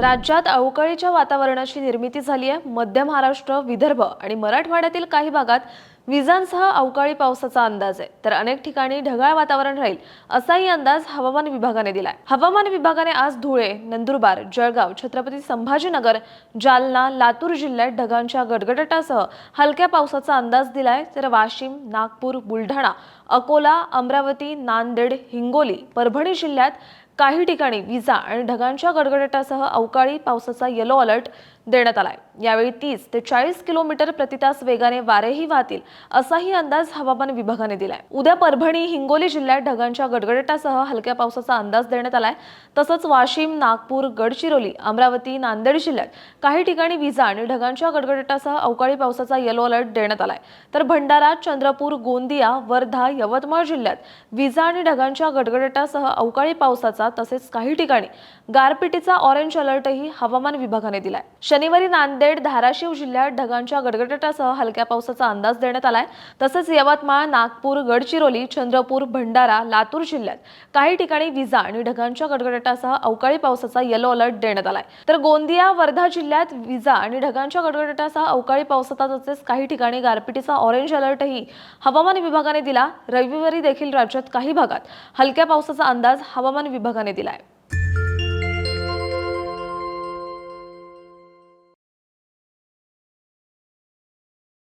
राज्यात अवकाळीच्या वातावरणाची निर्मिती झाली आहे. मध्य महाराष्ट्र विदर्भ आणि मराठवाड्यातील काही भागात विजांसह अवकाळी पावसाचा अंदाज आहे. तर अनेक ठिकाणी ढगाळ वातावरण राहील असाही अंदाज हवामान विभागाने दिलाय. हवामान विभागाने आज धुळे नंदुरबार जळगाव छत्रपती संभाजीनगर जालना लातूर जिल्ह्यात ढगांच्या गडगडाटासह हलक्या पावसाचा अंदाज दिलाय. तर वाशिम नागपूर बुलढाणा अकोला अमरावती नांदेड हिंगोली परभणी जिल्ह्यात काही ठिकाणी विजा आणि ढगांच्या गडगडाटासह अवकाळी पावसाचा येलो अलर्ट देण्यात आलाय. यावेळी तीस ते चाळीस किलोमीटर प्रतितास वेगाने वारेही वाहतील असाही अंदाज हवामान विभागाने दिलाय. उद्या परभणी हिंगोली जिल्ह्यात ढगांच्या गडगडाटासह हलक्या पावसाचा अंदाज देण्यात आलाय. तसंच वाशिम नागपूर गडचिरोली अमरावती नांदेड जिल्ह्यात काही ठिकाणी विजा आणि ढगांच्या गडगडाटासह अवकाळी पावसाचा येलो अलर्ट देण्यात आलाय. तर भंडारा चंद्रपूर गोंदिया वर्धा यवतमाळ जिल्ह्यात विजा आणि ढगांच्या गडगडाटासह अवकाळी पावसाचा तसेच काही ठिकाणी गारपिटीचा ऑरेंज अलर्टही हवामान विभागाने दिलाय. शनिवारी नांदेड धाराशिव जिल्ह्यात ढगांच्या गडगडाटासह हलक्या पावसाचा अंदाज देण्यात आलाय. तसेच यवतमाळ नागपूर गडचिरोली चंद्रपूर भंडारा लातूर जिल्ह्यात काही ठिकाणी विजा आणि ढगांच्या गडगडाटासह अवकाळी पावसाचा येलो अलर्ट देण्यात आलाय. तर गोंदिया वर्धा जिल्ह्यात विजा आणि ढगांच्या गडगडाटासह अवकाळी पावसाचा तसेच काही ठिकाणी गारपिटीचा ऑरेंज अलर्टही हवामान विभागाने दिला. रविवारी देखील राज्यात काही भागात हलक्या पावसाचा अंदाज हवामान विभागाने दिलाय.